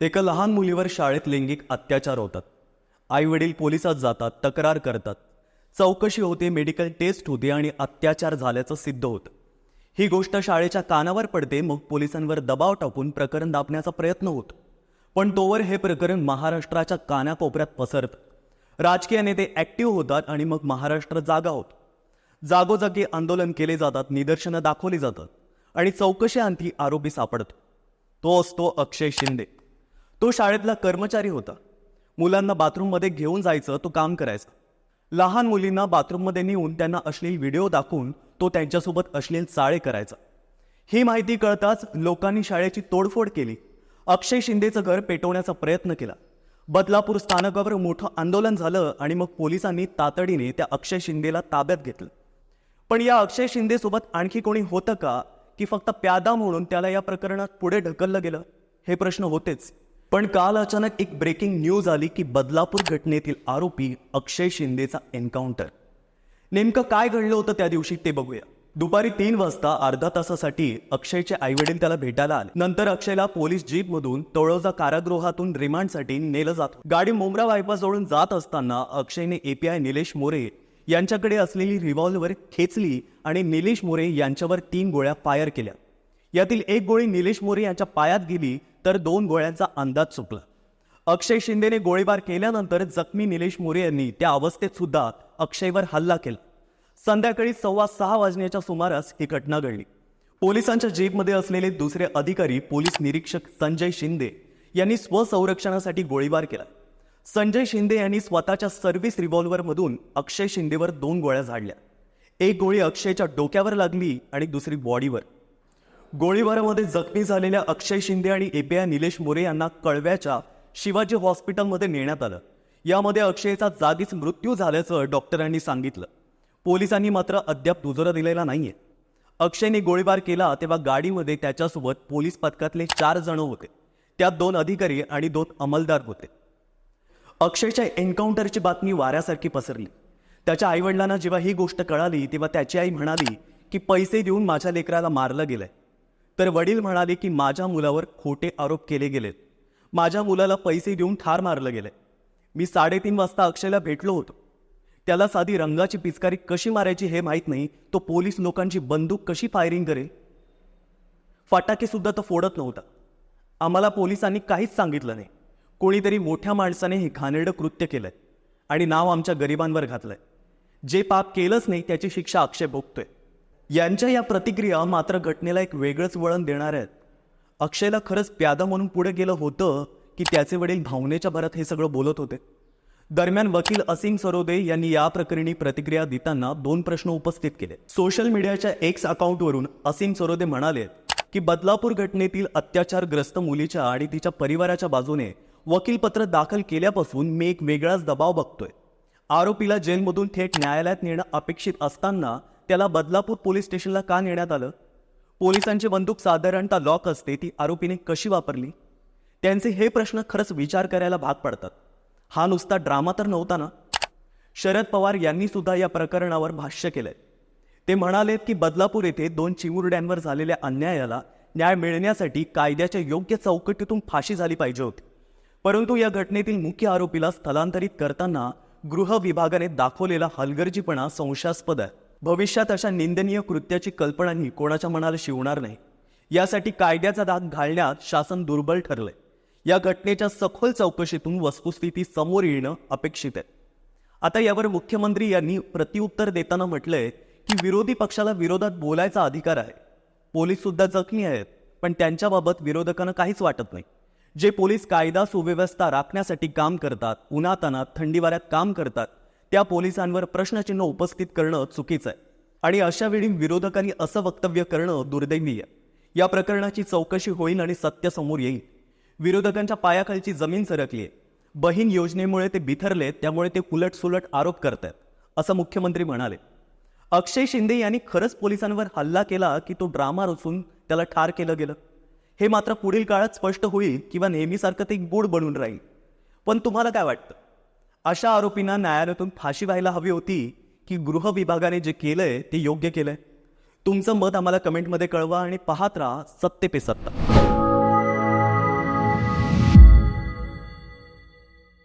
एका लहान मुलीवर शाळेत लैंगिक अत्याचार होतात. आई वडील पोलिसात जातात तक्रार करतात. चौकशी होते मेडिकल टेस्ट होते आणि अत्याचार झाल्याचं सिद्ध होतं. ही गोष्ट शाळेच्या कानावर पडते मग पोलिसांवर दबाव टाकून प्रकरण दाबण्याचा प्रयत्न होतो. पण तोवर हे प्रकरण महाराष्ट्राच्या कानाकोपऱ्यात पसरतं. राजकीय नेते ॲक्टिव्ह होतात आणि मग महाराष्ट्र जागा होतो. जागोजागी आंदोलन केले जातात निदर्शनं दाखवली जातात आणि चौकशी अंती आरोपी सापडतो. तो असतो अक्षय शिंदे. तो शाळेतला कर्मचारी होता. मुलांना बाथरूममध्ये घेऊन जायचं तो काम करायचा. लहान मुलींना बाथरूममध्ये नेऊन त्यांना अश्लील व्हिडिओ दाखवून तो त्यांच्यासोबत अश्लील चाळे करायचा. ही माहिती कळताच लोकांनी शाळेची तोडफोड केली. अक्षय शिंदेचं घर पेटवण्याचा प्रयत्न केला. बदलापूर स्थानकावर मोठं आंदोलन झालं आणि मग पोलिसांनी तातडीने त्या अक्षय शिंदेला ताब्यात घेतलं. पण या अक्षय शिंदेसोबत आणखी कोणी होतं का की फक्त प्यादा म्हणून त्याला या प्रकरणात पुढे ढकललं गेलं? हे प्रश्न होतेच. पण काल अचानक एक ब्रेकिंग न्यूज आली की बदलापूर घटनेतील आरोपी अक्षय शिंदेचा एन्काउंटर नेमकं काय घडलं होतं त्या दिवशी ते बघूया. दुपारी तीन वाजता अर्धा तासासाठी अक्षयचे आईवडील त्याला भेटायला आले. नंतर अक्षयला पोलीस जीपमधून तळोजा कारागृहातून रिमांडसाठी नेलं जात. गाडी मुंब्रा बायपासजवळून जात असताना अक्षयने एपीआय निलेश मोरे यांच्याकडे असलेली रिव्हॉल्व्हर खेचली आणि निलेश मोरे यांच्यावर तीन गोळ्या फायर केल्या. यातील एक गोळी निलेश मोरे यांच्या पायात गेली तर दोन गोळ्यांचा अंदाज चुकला. अक्षय शिंदेने गोळीबार केल्यानंतर जखमी निलेश मोरे यांनी त्या अवस्थेत सुद्धा अक्षयवर हल्ला केला. संध्याकाळी सव्वा सहा वाजण्याच्या सुमारास ही घटना घडली. पोलिसांच्या जीपमध्ये असलेले दुसरे अधिकारी पोलीस निरीक्षक संजय शिंदे यांनी स्वसंरक्षणासाठी गोळीबार केला. संजय शिंदे यांनी स्वतःच्या सर्व्हिस रिव्हॉल्व्हरमधून अक्षय शिंदेवर दोन गोळ्या झाडल्या. एक गोळी अक्षयच्या डोक्यावर लागली आणि दुसरी बॉडीवर. गोळीबारामध्ये जखमी झालेल्या अक्षय शिंदे आणि एपीआय निलेश मोरे यांना कळव्याच्या शिवाजी हॉस्पिटलमध्ये नेण्यात आलं. यामध्ये अक्षयचा जागीच मृत्यू झाल्याचं डॉक्टरांनी सांगितलं. पोलिसांनी मात्र अद्याप दुजोरा दिलेला नाहीये. अक्षयने गोळीबार केला तेव्हा गाडीमध्ये त्याच्यासोबत पोलीस पथकातले चार जण होते. त्यात दोन अधिकारी आणि दोन अंमलदार होते. अक्षयच्या एन्काउंटरची बातमी वाऱ्यासारखी पसरली. त्याच्या आईवडिलांना जेव्हा ही गोष्ट कळाली तेव्हा त्याची आई म्हणाली की पैसे देऊन माझ्या लेकराला मारलं गेलंय. तर वडील म्हणाले की माझ्या मुलावर खोटे आरोप केले गेलेत. माझ्या मुलाला पैसे देऊन ठार मारलं गेलंय. मी साडेतीन वाजता अक्षयला भेटलो होतो. त्याला साधी रंगाची पिचकारी कशी मारायची हे माहीत नाही. तो पोलीस लोकांची बंदूक कशी फायरिंग करेल? फटाकेसुद्धा तो फोडत नव्हता. आम्हाला पोलिसांनी काहीच सांगितलं नाही. कोणीतरी मोठ्या माणसाने हे घाणेरडं कृत्य केलंय आणि नाव आमच्या गरिबांवर घातलंय. जे पाप केलंच नाही त्याची शिक्षा अक्षय भोगतोय. यांच्या या प्रतिक्रिया मात्र घटनेला एक वेगळंच वळण देणार आहेत. अक्षयला खरंच प्यादा म्हणून पुढे गेलं होतं की त्याचे वडील भावनेच्या भरात हे सगळं बोलत होते. दरम्यान वकील असीम सरोदे यांनी या प्रकरणी प्रतिक्रिया देताना दोन प्रश्न उपस्थित केले. सोशल मीडियाच्या एक्स अकाउंटवरून असीम सरोदे म्हणाले की बदलापूर घटनेतील अत्याचारग्रस्त मुलीच्या आणि तिच्या परिवाराच्या बाजूने वकीलपत्र दाखल केल्यापासून मी एक वेगळाच दबाव बघतोय. आरोपीला जेलमधून थेट न्यायालयात नेणं अपेक्षित असताना त्याला बदलापूर पोलीस स्टेशनला का नेण्यात आलं? पोलिसांची बंदूक साधारणतः लॉक असते ती आरोपीने कशी वापरली? त्यांचे हे प्रश्न खरंच विचार करायला भाग पडतात. हा नुसता ड्रामा तर नव्हता ना? शरद पवार यांनी सुद्धा या प्रकरणावर भाष्य केलंय. ते म्हणालेत की बदलापूर येथे दोन चिमुरड्यांवर झालेल्या अन्यायाला न्याय मिळण्यासाठी कायद्याच्या योग्य चौकटीतून फाशी झाली पाहिजे होती. परंतु या घटनेतील मुख्य आरोपीला स्थलांतरित करताना गृह विभागाने दाखवलेला हलगर्जीपणा संशयास्पद आहे. भविष्यात अशा निंदनीय कृत्याची कल्पनाही कोणाच्या मनाला शिवणार नाही. यासाठी कायद्याचा दात घालण्यात शासन दुर्बल ठरलंय. या घटनेच्या सखोल चौकशीतून वस्तुस्थिती समोर येणं अपेक्षित आहे. आता यावर मुख्यमंत्री यांनी प्रतिउत्तर देताना म्हटलंय की विरोधी पक्षाला विरोधात बोलायचा अधिकार आहे. पोलीस सुद्धा जखमी आहेत पण त्यांच्याबाबत विरोधकांना काहीच वाटत नाही. जे पोलीस कायदा सुव्यवस्था राखण्यासाठी काम करतात उन्हातानात थंडी वाऱ्यात काम करतात त्या पोलिसांवर प्रश्नचिन्ह उपस्थित करणं चुकीचं आहे. आणि अशा वेळी विरोधकांनी असं वक्तव्य करणं दुर्दैवीय या प्रकरणाची चौकशी होईल आणि सत्य समोर येईल. विरोधकांच्या पायाखालची जमीन सरकली आहे. बहीण योजनेमुळे ते बिथरले त्यामुळे ते उलटसुलट आरोप करतायत असं मुख्यमंत्री म्हणाले. अक्षय शिंदे यांनी खरंच पोलिसांवर हल्ला केला की तो ड्रामा रचून त्याला ठार केलं गेलं? हे मात्र पुढील काळात स्पष्ट होईल किंवा नेहमीसारखं ते एक गूढ बनून राहील. पण तुम्हाला काय वाटतं? अशा आरोपींना न्यायालयातून फाशी व्हायला हवी होती की गृह विभागाने जे केलंय ते योग्य केलंय. तुमचं मत आम्हाला कमेंटमध्ये कळवा आणि पाहत राहा सत्ते पे सत्ता